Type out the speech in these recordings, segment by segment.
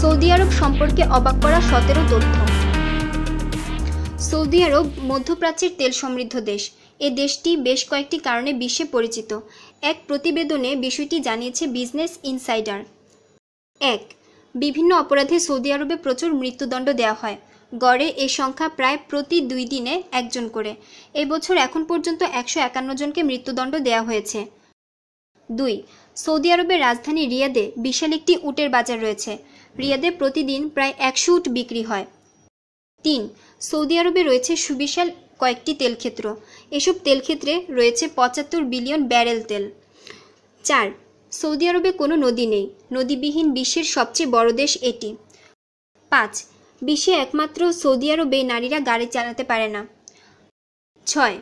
Saudi আরব সম্পর্কে অবাক করা সতেরো তথ্য। সৌদি আরব মধ্যপ্রাচ্যের তেল সমৃদ্ধ দেশ। এ দেশটি বেশ কয়েকটি কারণে বিশ্বে পরিচিত। এক প্রতিবেদনে বিষয়টি জানিয়েছে বিজনেস ইনসাইডার। এক, বিভিন্ন অপরাধে সৌদি আরবে প্রচুর মৃত্যুদণ্ড দেওয়া হয়। গড়ে এ সংখ্যা প্রায় প্রতি দুই দিনে একজন করে। এবছর এখন পর্যন্ত একশো একান্ন জনকে মৃত্যুদণ্ড দেওয়া হয়েছে। দুই, সৌদি আরবের রাজধানী রিয়াদে বিশাল একটি উটের বাজার রয়েছে। রিয়াদে প্রতিদিন প্রায় একশো উট বিক্রি হয়। তিন, সৌদি আরবে রয়েছে সুবিশাল কয়েকটি তেলক্ষেত্র। এসব তেলক্ষেত্রে রয়েছে পঁচাত্তর বিলিয়ন ব্যারেল তেল। চার, সৌদি আরবে কোনো নদী নেই। নদীবিহীন বিশ্বের সবচেয়ে বড় দেশ এটি। পাঁচ, বিশ্বে একমাত্র সৌদি আরবে নারীরা গাড়ি চালাতে পারে না। ছয়,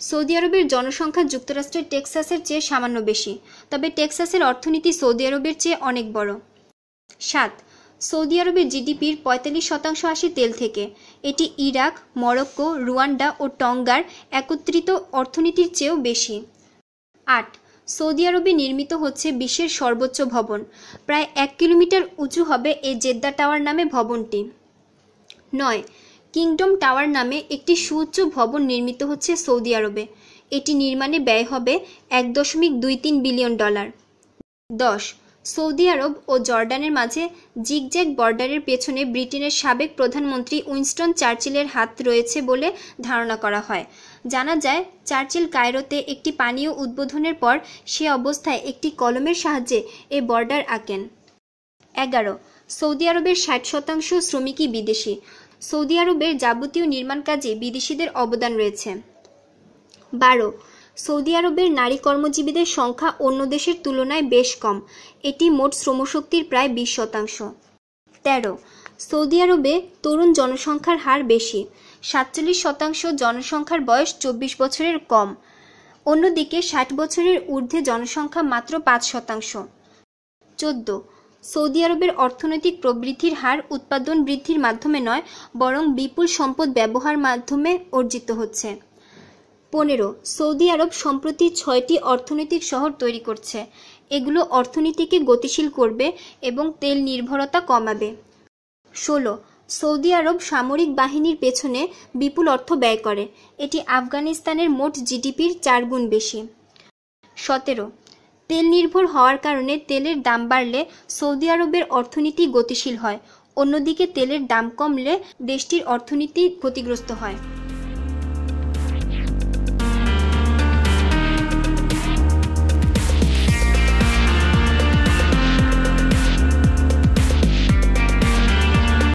সৌদি আরবের জনসংখ্যা যুক্তরাষ্ট্রের টেক্সাসের চেয়ে সামান্য বেশি, তবে টেক্সাসের অর্থনীতি সৌদি আরবের চেয়ে অনেক বড়। সাত সৌদি আরবের জিডিপির পঁয়তাল্লিশ শতাংশ আসে তেল থেকে। এটি ইরাক, মরক্কো, রুয়ান্ডা ও টঙ্গার একত্রিত অর্থনীতির চেয়েও বেশি। আট, সৌদি আরবে নির্মিত হচ্ছে বিশ্বের সর্বোচ্চ ভবন। প্রায় এক কিলোমিটার উঁচু হবে এই জেদ্দা টাওয়ার নামে ভবনটি। নয়, কিংডম টাওয়ার নামে একটি সুউচ্চ ভবন নির্মিত হচ্ছে সৌদি আরবে। এটি নির্মাণে ব্যয় হবে এক দশমিক দুই তিন বিলিয়ন ডলার। দশ সৌদি আরব ও জর্ডানের মাঝে জিগজ্যাগ বর্ডারের পেছনে ব্রিটেনের সাবেক প্রধানমন্ত্রী উইনস্টন চার্চিলের হাত রয়েছে বলে ধারণা করা হয়। জানা যায়, চার্চিল কায়রোতে একটি পানীয় উদ্বোধনের পর সে অবস্থায় একটি কলমের সাহায্যে এ বর্ডার আঁকেন। এগারো, সৌদি আরবের ষাট শতাংশ শ্রমিকই বিদেশি। সৌদি আরবের যাবতীয় নির্মাণ কাজে বিদেশিদের অবদান রয়েছে। বারো সৌদি আরবের নারী কর্মজীবীদের সংখ্যা অন্য দেশের তুলনায় বেশ কম। এটি মোট শ্রমশক্তির প্রায় বিশ শতাংশ। তেরো। সৌদি আরবে তরুণ জনসংখ্যার হার বেশি। সাতচল্লিশ শতাংশ জনসংখ্যার বয়স চব্বিশ বছরের কম। অন্যদিকে ষাট বছরের ঊর্ধ্বে জনসংখ্যা মাত্র পাঁচ শতাংশ। চোদ্দ। সৌদি আরবের অর্থনৈতিক প্রবৃদ্ধির হার উৎপাদন বৃদ্ধির মাধ্যমে নয়, বরং বিপুল সম্পদ ব্যবহার মাধ্যমে অর্জিত হচ্ছে। পনেরো, সৌদি আরব সম্প্রতি ছয়টি অর্থনৈতিক শহর তৈরি করছে। এগুলো অর্থনীতিকে গতিশীল করবে এবং তেল নির্ভরতা কমাবে। ষোলো, সৌদি আরব সামরিক বাহিনীর পেছনে বিপুল অর্থ ব্যয় করে। এটি আফগানিস্তানের মোট জিডিপির চার গুণ বেশি। সতেরো, তেল নির্ভর হওয়ার কারণে তেলের দাম বাড়লে সৌদি আরবের অর্থনীতি গতিশীল হয়। অন্যদিকে তেলের দাম কমলে দেশটির অর্থনীতি ক্ষতিগ্রস্ত হয়।